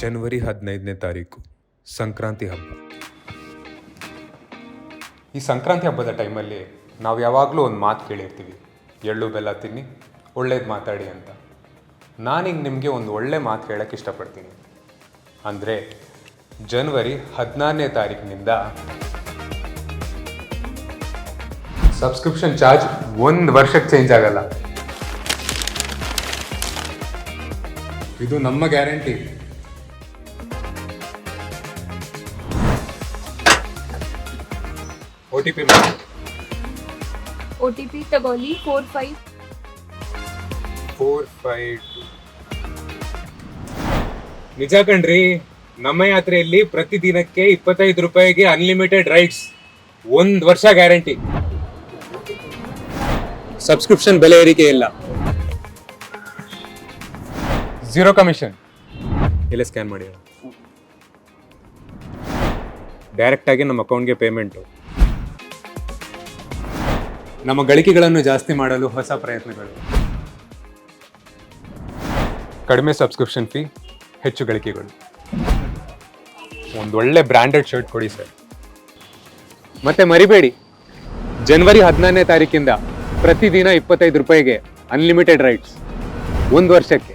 ಜನವರಿ ಹದಿನೈದನೇ ತಾರೀಕು ಸಂಕ್ರಾಂತಿ ಹಬ್ಬ. ಈ ಸಂಕ್ರಾಂತಿ ಹಬ್ಬದ ಟೈಮಲ್ಲಿ ನಾವು ಯಾವಾಗಲೂ ಒಂದು ಮಾತು ಕೇಳಿರ್ತೀವಿ, ಎಳ್ಳು, ಬೆಲ್ಲ ತಿನ್ನಿ, ಒಳ್ಳೇದು ಮಾತಾಡಿ ಅಂತ. ನಾನೀಗ ನಿಮಗೆ ಒಂದು ಒಳ್ಳೆ ಮಾತು ಹೇಳಕ್ಕೆ ಇಷ್ಟಪಡ್ತೀನಿ. ಅಂದರೆ, ಜನವರಿ ಹದಿನಾರನೇ ತಾರೀಕಿನಿಂದ ಸಬ್ಸ್ಕ್ರಿಪ್ಷನ್ ಚಾರ್ಜ್ ಒಂದು ವರ್ಷಕ್ಕೆ ಚೇಂಜ್ ಆಗಲ್ಲ. ಇದು ನಮ್ಮ guarantee. O T P O T P ತಗೊಳ್ಳಿ four five four five two ನಿಜ ಕಣ್ರಿ ನಮ್ಮ ಯಾತ್ರೆಯಲ್ಲಿ ಪ್ರತಿದಿನಕ್ಕೆ ಇಪ್ಪತ್ತೈದು ರೂಪಾಯಿಗೆ ಅನ್ಲಿಮಿಟೆಡ್ ರೈಡ್ಸ್ ಒಂದು ವರ್ಷ ಗ್ಯಾರಂಟಿ ಸಬ್ಸ್ಕ್ರಿಪ್ಷನ್ ಬೆಲೆ ಏರಿಕೆ ಇಲ್ಲ. ಝೀರೋ ಕಮಿಷನ್ ಇಲ್ಲ ಸ್ಕ್ಯಾನ್ ಮಾಡಿ. ಡೈರೆಕ್ಟ್ ಆಗಿ ನಮ್ಮ ಅಕೌಂಟ್ಗೆ ಪೇಮೆಂಟು ನಮ್ಮ ಗಳಿಕೆಗಳನ್ನು ಜಾಸ್ತಿ ಮಾಡಲು ಹೊಸ ಪ್ರಯತ್ನಗಳು. ಕಡಿಮೆ ಸಬ್ಸ್ಕ್ರಿಪ್ಷನ್ ಫೀ ಹೆಚ್ಚು ಗಳಿಕೆಗಳು. ಒಂದೊಳ್ಳೆ ಬ್ರ್ಯಾಂಡೆಡ್ ಶರ್ಟ್ ಕೊಡಿ ಸರ್. ಮತ್ತೆ ಮರಿಬೇಡಿ. ಜನವರಿ ಹದಿನಾರನೇ ತಾರೀಕಿಂದ ಪ್ರತಿದಿನ ಇಪ್ಪತ್ತೈದು ರೂಪಾಯಿಗೆ ಅನ್ಲಿಮಿಟೆಡ್ ರೈಟ್ಸ್ ಒಂದು ವರ್ಷಕ್ಕೆ.